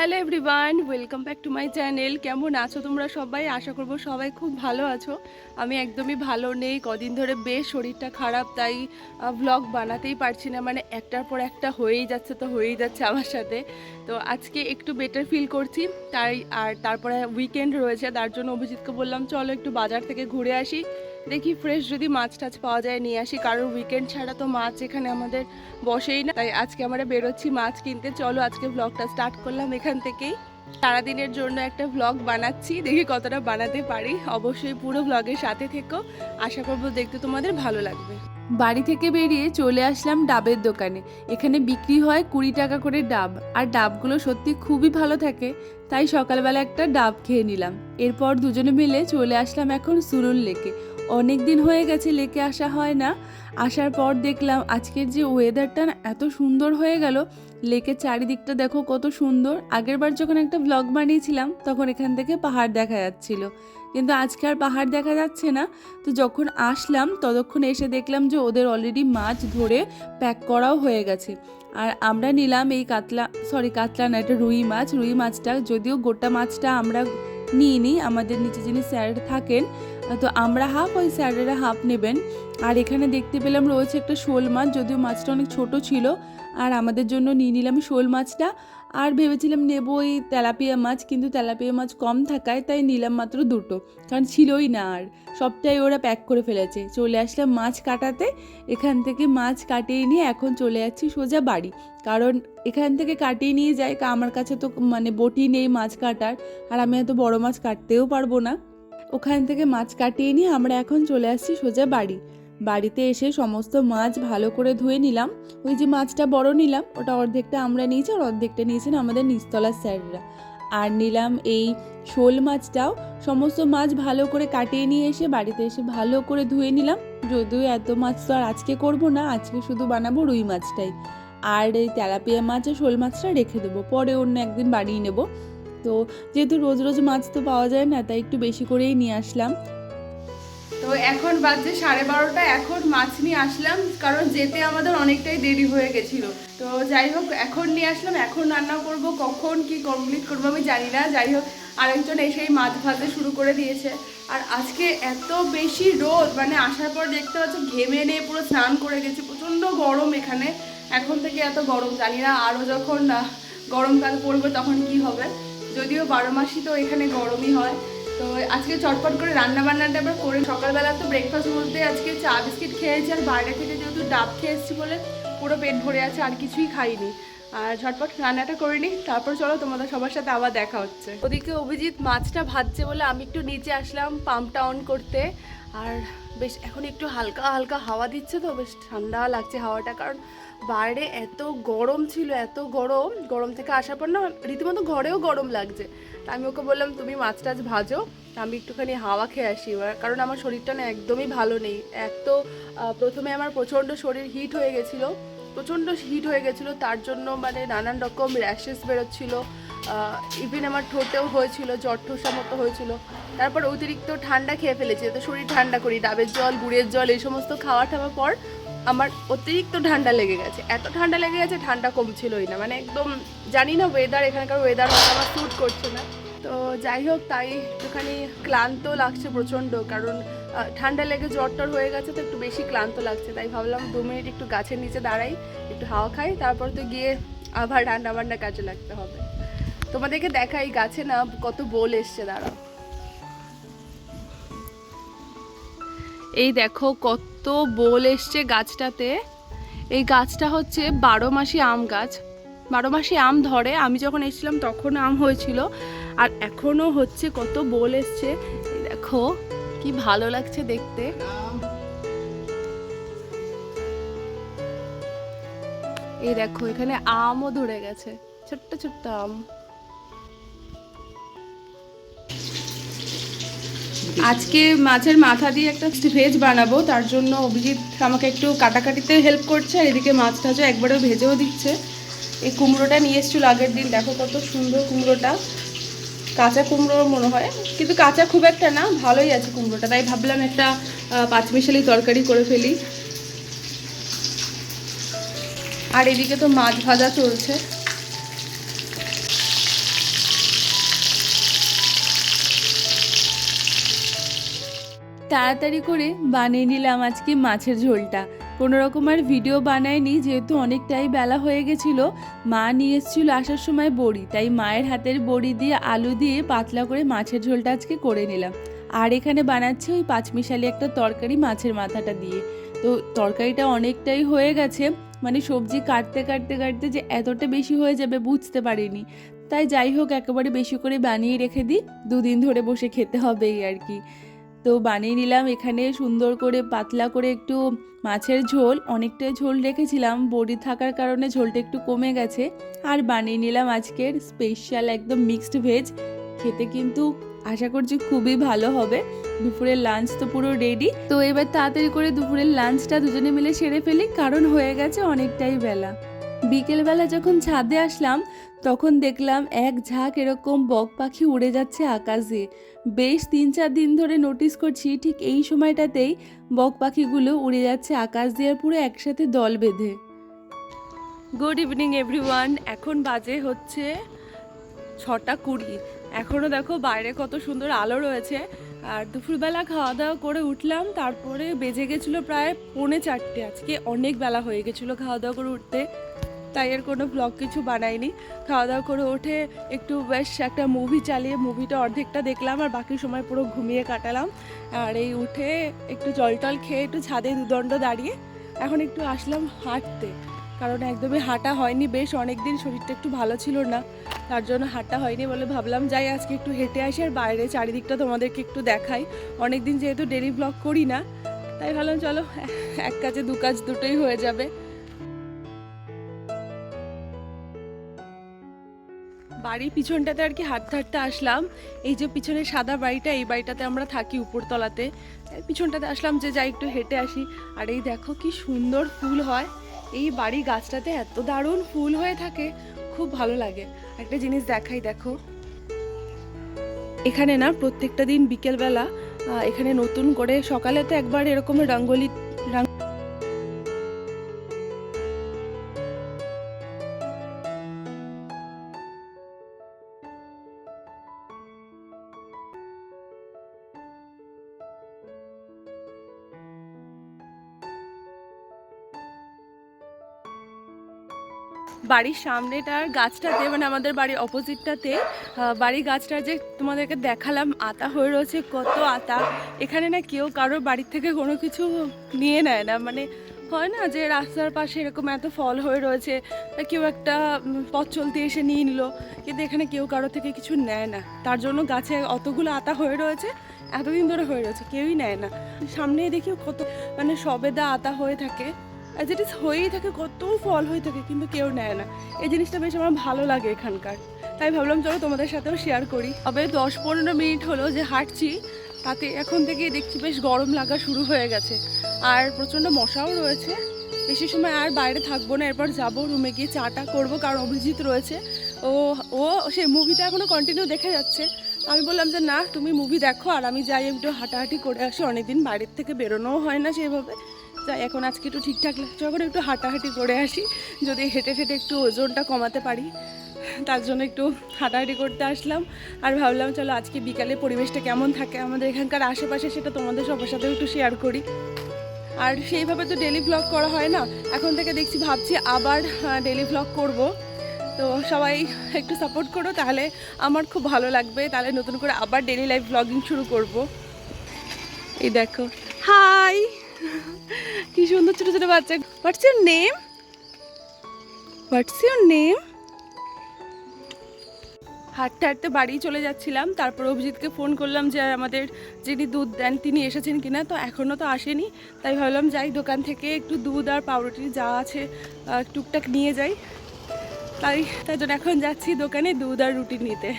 Hello everyone welcome back to my channel কেমন আছো তোমরা সবাই? আশা করব সবাই খুব ভালো আছো। আমি একদমই ভালো নেই, কদিন ধরে বেশ শরীরটা খারাপ, তাই ব্লগ বানাতেই পারছি না। মানে একটার পর একটা হয়েই যাচ্ছে তো হয়েই যাচ্ছে আমার সাথে। তো আজকে একটু বেটার ফিল করছি, তাই, আর তারপরে উইকেন্ড রয়েছে, তার জন্য অভিজিৎকে বললাম, চলো একটু বাজার থেকে ঘুরে আসি। দেখি ফ্রেশ যদি মাছ টাছ পাওয়া যায়, নিয়ে আসি। কারণ উইকেন্ড ছাড়া তো মাছ এখানে আমাদের বসেই না। তাই আজকে আমরা বেরোচ্ছি মাছ কিনতে। চলো আজকে ব্লগটা স্টার্ট করলাম এখান থেকেই। সারাদিনের জন্য একটা ব্লগ বানাচ্ছি, দেখি কতটা বানাতে পারি। অবশ্যই পুরো ব্লগের সাথে থেকো। আশা করব দেখতে তোমাদের ভালো লাগবে। বাড়ি থেকে বেরিয়ে চলে আসলাম ডাবের দোকানে। এখানে বিক্রি হয় কুড়ি টাকা করে ডাব। আর ডাবগুলো সত্যি খুবই ভালো থাকে। তাই সকালবেলা একটা ডাব খেয়ে নিলাম। এরপর দুজনে মিলে চলে আসলাম এখন সুরুল লেকে। অনেক দিন হয়ে গেছে লেকে আসা হয় না। আসার পর দেখলাম আজকের যে ওয়েদারটা না এত সুন্দর হয়ে গেল। লেকের চারিদিকটা দেখো কত সুন্দর। আগেরবার যখন একটা ব্লগ বানিয়েছিলাম, তখন এখান থেকে পাহাড় দেখা যাচ্ছিল। কিন্তু আজকে আর পাহাড় দেখা যাচ্ছে না। তো যখন আসলাম, ততক্ষণ এসে দেখলাম যে ওদের অলরেডি মাছ ধরে প্যাক করাও হয়ে গেছে। আর আমরা নিলাম এই কাতলা সরি কাতলা না, এটা রুই মাছ। রুই মাছটা, যদিও গোটা মাছটা আমরা নিয়ে নিই, আমাদের নিচে যিনি স্যার থাকেন, তো আমরা হাফ ওই স্যারেরা হাফ নেবেন। আর এখানে দেখতে পেলাম রয়েছে একটা শোল মাছ, যদিও মাছটা অনেক ছোট ছিল, আর আমাদের জন্য নিয়ে নিলাম শোল মাছটা। আর ভেবেছিলাম নেব ওই তেলাপিয়া মাছ, কিন্তু তেলাপিয়া মাছ কম থাকায় তাই নিলাম মাত্র দুটো, কারণ ছিলই না আর। সবটাই ওরা প্যাক করে ফেলেছে। চলে আসলাম মাছ কাটাতে। এখান থেকে মাছ কাটিয়ে নিয়ে এখন চলে যাচ্ছি সোজা বাড়ি। কারণ এখান থেকে কাটিয়ে নিয়ে যাই আমার কাছে তো মানে বটি নেই মাছ কাটার, আর আমি এত বড় মাছ কাটতেও পারব না। ওখান থেকে মাছ কাটিয়ে নিয়ে আমরা এখন চলে আসছি সোজা বাড়ি। বাড়িতে এসে সমস্ত মাছ ভালো করে ধুয়ে নিলাম। ওই যে মাছটা বড় নিলাম, ওটা অর্ধেকটা আমরা নিয়েছি আর অর্ধেকটা নিয়েছেন আমাদের নিচতলার স্যাররা। আর নিলাম এই শোল মাছটাও। সমস্ত মাছ ভালো করে কাটিয়ে নিয়ে এসে বাড়িতে এসে ভালো করে ধুয়ে নিলাম। যদিও এত মাছ তো আর আজকে করব না, আজকে শুধু বানাবো রুই মাছটাই। আর এই তেলাপিয়া মাছ আর শোল মাছটা রেখে দেবো, পরে অন্য একদিন বানিয়ে নেব। তো যেহেতু রোজ রোজ মাছ তো পাওয়া যায় না, তাই একটু বেশি করেই নিয়ে আসলাম। তো এখন বাজছে সাড়ে বারোটা, এখন মাছ নিয়ে আসলাম, কারণ যেতে আমাদের অনেকটাই দেরি হয়ে গেছিল। তো যাই হোক, এখন নিয়ে আসলাম, এখন রান্না করব, কখন কি কমপ্লিট করব আমি জানি না। যাই হোক, আরেকজন এসেই মাছ ভাজতে শুরু করে দিয়েছে। আর আজকে এত বেশি রোদ মানে আসার পর দেখতে পাচ্ছ, ঘেমে নিয়ে পুরো স্নান করে গেছি, প্রচণ্ড গরম এখানে। এখন থেকে এত গরম, জানি না আরও যখন গরমকাল পড়বে তখন কি হবে। যদিও বারো মাসই তো এখানে গরমই হয়। তো আজকে চটপট করে রান্না বান্নাটা আবার করে সকালবেলা তো ব্রেকফাস্ট বলতে আজকে চা বিস্কিট খেয়েছি আর বাইরে থেকে যেহেতু ডাব খেয়ে এসেছি বলে পুরো পেট ভরে আছে, আর কিছুই খাইনি। আর ঝটপট রান্নাটা করে নিই তারপর চলো তোমাদের সবার সাথে আবার দেখা হচ্ছে। ওদিকে অভিজিৎ মাছটা ভাজছে বলে আমি একটু নিচে আসলাম পাম্পটা অন করতে। আর বেশ, এখন একটু হালকা হালকা হাওয়া দিচ্ছে তো, বেশ ঠান্ডা লাগছে হাওয়াটা, কারণ বাইরে এত গরম ছিল, এত গরম গরম থেকে আসার পর না রীতিমতো ঘরেও গরম লাগছে। তা আমি ওকে বললাম, তুমি মাছ টাছ ভাজো, আমি একটুখানি হাওয়া খেয়ে আসি এবার। কারণ আমার শরীরটা না একদমই ভালো নেই। এক তো প্রথমে আমার প্রচণ্ড শরীর হিট হয়ে গেছিল, প্রচণ্ড হিট হয়ে গেছিল, তার জন্য মানে নানান রকম র্যাশেস বেরোচ্ছিল। ইভেন আমার ঠোঁটেও হয়েছিল, জ্বর ঠোসা মতো হয়েছিল। তারপর অতিরিক্ত ঠান্ডা খেয়ে ফেলেছি তো শরীর ঠান্ডা করি, ডাবের জল, গুড়ের জল, এই সমস্ত খাওয়া টাওয়ার পর আমার অতিরিক্ত ঠান্ডা লেগে গেছে। এত ঠান্ডা লেগে গেছে, ঠান্ডা কমছিলই না। মানে একদম জানি না ওয়েদার এখানকার ওয়েদার হয়তো আমার স্যুট করছে না। তো যাই হোক, তাই একটুখানি ক্লান্ত লাগছে প্রচণ্ড, কারণ ঠান্ডা লেগে জ্বর টর হয়ে গেছে, তো একটু বেশি ক্লান্ত লাগছে। তাই ভাবলাম দু মিনিট একটু গাছের নিচে দাঁড়াই, একটু হাওয়া খাই, তারপর তো গিয়ে আবার রান্না বান্না কাজে লাগতে হবে। তোমাদেরকে দেখা এই গাছে না কত বোল এসছে, দাঁড়াও। এই দেখো কত বোল এসছে গাছটাতে। এই গাছটা হচ্ছে বারো মাসি আম গাছ। বারো মাসি আম ধরে, আমি যখন এসেছিলাম তখন আম হয়েছিল। আর এখনও হচ্ছে কত বোল এসছে। দেখো, কি ভালো লাগছে দেখতে। এই দেখো, এখানে আমও ধরে গেছে। ছোট্ট ছোট্ট আম। আজকে মাছের মাথা দিয়ে একটা ভেজ বানাবো, তার জন্য অভিজিৎ আমাকে একটু কাটাকাটিতে হেল্প করছে, আর এদিকে মাছ টাছও একবারে ভেজেও দিচ্ছে। এই কুমড়োটা নিয়ে এসেছিল আগের দিন, দেখো কত সুন্দর কুমড়োটা। কাঁচা কুমড়ো মনে হয়, কিন্তু কাঁচা খুব একটা না, ভালোই আছে কুমড়োটা। তাই ভাবলাম একটা পাঁচমিশালি তরকারি করে ফেলি। আর এদিকে তো মাছ ভাজা চলছে। তাড়াতাড়ি করে বানিয়ে নিলাম আজকে মাছের ঝোলটা। কোনো রকম আর ভিডিও বানায়নি, যেহেতু অনেকটাই বেলা হয়ে গেছিল, মা নিয়ে এসেছিল আসার সময় বড়ি, তাই মায়ের হাতের বড়ি দিয়ে আলু দিয়ে পাতলা করে মাছের ঝোলটা আজকে করে নিলাম। আর এখানে বানাচ্ছি ওই পাঁচমিশালি একটা তরকারি মাছের মাথাটা দিয়ে। তো তরকারিটা অনেকটাই হয়ে গেছে মানে সবজি কাটতে কাটতে কাটতে যে এতটা বেশি হয়ে যাবে বুঝতে পারিনি। তাই যাই হোক, একেবারে বেশি করে বানিয়ে রেখে দিই, দুদিন ধরে বসে খেতে হবে এই আর কি। তো বানিয়ে নিলাম। এখানে সুন্দর করে পাতলা করে একটু মাছের ঝোল, অনেকটাই ঝোল রেখেছিলাম। বড়ি থাকার কারণে ঝোলটা একটু কমে গেছে। আর বানিয়ে নিলাম আজকের স্পেশাল একদম মিক্সড ভেজ খেতে কিন্তু আশা করছি খুবই ভালো হবে। দুপুরের লাঞ্চ তো পুরো রেডি তো এবার তাড়াতাড়ি করে দুপুরের লাঞ্চটা দুজনে মিলে সেরে ফেলি, কারণ হয়ে গেছে অনেকটাই বেলা। বিকেলবেলা যখন ছাদে আসলাম, তখন দেখলাম এক ঝাঁক এরকম বক পাখি উড়ে যাচ্ছে আকাশে। বেশ তিন চার দিন ধরে নোটিস করছি ঠিক এই সময়টাতেই বক পাখিগুলো উড়ে যাচ্ছে আকাশ দিয়ে পুরো একসাথে দল বেঁধে। গুড ইভিনিং এভরিওয়ান এখন বাজে হচ্ছে ছটা কুড়ি। এখনও দেখো বাইরে কত সুন্দর আলো রয়েছে। আর দুপুরবেলা খাওয়া দাওয়া করে উঠলাম, তারপরে বেজে গেছিল প্রায় পৌনে চারটে। আজকে অনেক বেলা হয়ে গেছিল খাওয়া দাওয়া করে উঠতে। তাই এর কোনো ব্লগ কিছু বানাইনি। খাওয়া দাওয়া করে উঠে একটু বেশ একটা মুভি চালিয়ে মুভিটা অর্ধেকটা দেখলাম আর বাকি সময় পুরো ঘুমিয়ে কাটালাম। আর এই উঠে একটু জল টল খেয়ে একটু ছাদে দুদণ্ড দাঁড়িয়ে এখন একটু আসলাম হাঁটতে। কারণ একদমই হাঁটা হয়নি, বেশ অনেক দিন শরীরটা একটু ভালো ছিল না। তার জন্য হাঁটা হয়নি বলে ভাবলাম, যাই আজকে একটু হেঁটে আসি আর বাইরে চারিদিকটা তোমাদেরকে একটু দেখাই। অনেক দিন যেহেতু ডেলি ব্লগ করি না, তাই ভাবলাম, চলো, এক কাজে দু কাজ দুটোই হয়ে যাবে। বাড়ির পিছনটাতে আর কি হাত হাঁটতে আসলাম। এই যে পিছনে সাদা বাড়িটা, এই বাড়িটাতে আমরা থাকি উপরতলাতে। পিছনটাতে আসলাম যে যাই একটু হেঁটে আসি। আর এই দেখো কি সুন্দর ফুল হয়। এই বাড়ি গাছটাতে এত দারুণ ফুল হয়ে থাকে, খুব ভালো লাগে। একটা জিনিস দেখাই দেখো। এখানে না প্রত্যেকটা দিন বিকেলবেলা এখানে নতুন করে সকালে তো একবার এরকম রঙ্গোলি বাড়ির সামনেটার গাছটাতে মানে আমাদের বাড়ির অপোজিটটাতে বাড়ির গাছটা যে তোমাদেরকে দেখালাম, আতা হয়ে রয়েছে, কত আতা। এখানে না কেউ কারোর বাড়ির থেকে কোনো কিছু নিয়ে নেয় না। মানে হয় না যে রাস্তার পাশে এরকম এত ফল হয়ে রয়েছে কেউ একটা পথ চলতে এসে নিয়ে নিল, কিন্তু এখানে কেউ কারও থেকে কিছু নেয় না। তার জন্য গাছে অতগুলো আতা হয়ে রয়েছে, এতদিন ধরে হয়ে রয়েছে, কেউই নেয় না। সামনে দেখি কত মানে সবেদা আতা হয়ে থাকে। ইট ইস হয়েই থাকে, কত ফল হয়ে থাকে, কিন্তু কেউ নেয় না। এই জিনিসটা বেশ আমার ভালো লাগে এখানকার। তাই ভাবলাম, চলো তোমাদের সাথেও শেয়ার করি। তবে দশ পনেরো মিনিট হলো যে হাঁটছি, তাতে এখন থেকে দেখছি বেশ গরম লাগা শুরু হয়ে গেছে। আর প্রচণ্ড মশাও রয়েছে। বেশি সময় আর বাইরে থাকব না, এরপর যাব রুমে গিয়ে চাটা করব, কারণ অভিজিৎ রয়েছে। ও ও সেই মুভিটা এখনও কন্টিনিউ দেখে যাচ্ছে। আমি বললাম যে, না, তুমি মুভি দেখো, আর আমি যাই একটু হাঁটাহাঁটি করে আসি। অনেকদিন বাইরের থেকে বেরোনোও হয় না সেভাবে। যাই এখন আজকে একটু ঠিকঠাক লাগছে যখন একটু হাঁটাহাঁটি করে আসি, যদি হেঁটে হেঁটে একটু ওজনটা কমাতে পারি, তার জন্য একটু হাঁটাহাঁটি করতে আসলাম। আর ভাবলাম, চলো আজকে বিকালে পরিবেশটা কেমন থাকে আমাদের এখানকার আশেপাশে সেটা তোমাদের সবার সাথেও একটু শেয়ার করি। আর সেইভাবে তো ডেলি ব্লগ করা হয় না, এখন থেকে দেখছি ভাবছি আবার ডেলি ব্লগ করব। তো সবাই একটু সাপোর্ট করো, তাহলে আমার খুব ভালো লাগবে। তাহলে নতুন করে আবার ডেলি লাইফ ব্লগিং শুরু করব। এই দেখো হাই কি সুন্দর ছোট ছোট বাচ্চা। What's your name what's your name হাঁটতে হাঁটতে বাড়ি চলে যাচ্ছিলাম, তারপর অভিজিৎকে ফোন করলাম যে আমাদের যিনি দুধ দেন, তিনি এসেছেন কিনা, তো এখনও তো আসেনি। তাই ভাবলাম যাই, দোকান থেকে একটু দুধ আর পাউরুটি যা আছে টুকটাক নিয়ে যাই। তাই তাই জন্য এখন যাচ্ছি দোকানে দুধ আর রুটি নিতে।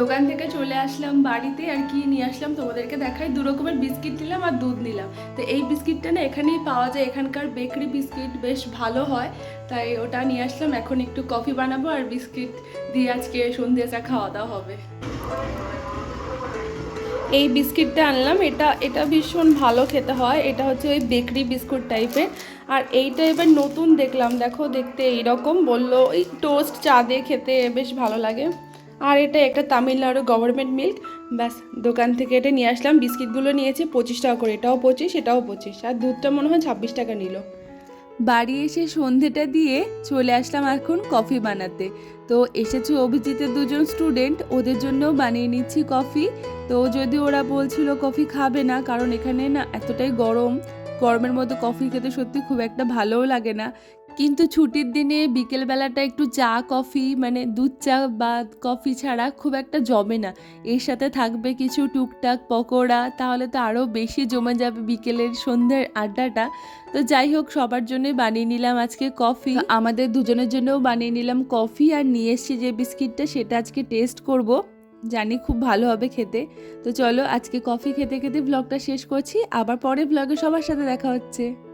দোকান থেকে চলে আসলাম বাড়িতে আর কি নিয়ে আসলাম তোমাদেরকে দেখাই। দু রকমের বিস্কিট নিলাম আর দুধ নিলাম। তো এই বিস্কিটটা না এখানেই পাওয়া যায়। এখানকার বেকারি বিস্কিট বেশ ভালো হয়। তাই ওটা নিয়ে আসলাম। এখন একটু কফি বানাবো আর বিস্কিট দিয়ে আজকে সন্ধ্যে চা খাওয়া দাওয়া হবে। এই বিস্কিটটা আনলাম। এটা এটা ভীষণ ভালো খেতে হয়। এটা হচ্ছে ওই বেকরি বিস্কুট টাইপের। আর এইটা এবার নতুন দেখলাম। দেখো, দেখতে এইরকম। বলল এই টোস্ট চা দিয়ে খেতে বেশ ভালো লাগে। আর এটা একটা তামিলনাড়ু গভর্নমেন্ট মিল্ক ব্যাস, দোকান থেকে এটা নিয়ে আসলাম। বিস্কিটগুলো নিয়েছে পঁচিশ টাকা করে। এটাও পঁচিশ এটাও পঁচিশ। আর দুধটা মনে হয় ছাব্বিশ টাকা নিল। বাড়ি এসে সন্ধেটা দিয়ে চলে আসলাম এখন কফি বানাতে। তো এসেছে অভিজিতের দুজন স্টুডেন্ট ওদের জন্যও বানিয়ে নিচ্ছি কফি। তো যদি ওরা বলছিল কফি খাবে না, কারণ এখানে না এতটাই গরম। গরমের মধ্যে কফি খেতে সত্যি খুব একটা ভালোও লাগে না। কিন্তু ছুটির দিনে বিকেলবেলাটা একটু চা, কফি মানে দুধ চা বা কফি ছাড়া খুব একটা জমে না। এর সাথে থাকবে কিছু টুকটাক পকোড়া, তাহলে তো আরও বেশি জমে যাবে বিকেলের সন্ধ্যের আড্ডাটা। তো যাই হোক, সবার জন্যই বানিয়ে নিলাম আজকে কফি। আমাদের দুজনের জন্যও বানিয়ে নিলাম কফি আর নিয়ে এসছি যে বিস্কিটটা, সেটা আজকে টেস্ট করব। জানি খুব ভালো হবে খেতে। তো চলো আজকে কফি খেতে খেতে ব্লগটা শেষ করছি। আবার পরে ব্লগে সবার সাথে দেখা হচ্ছে।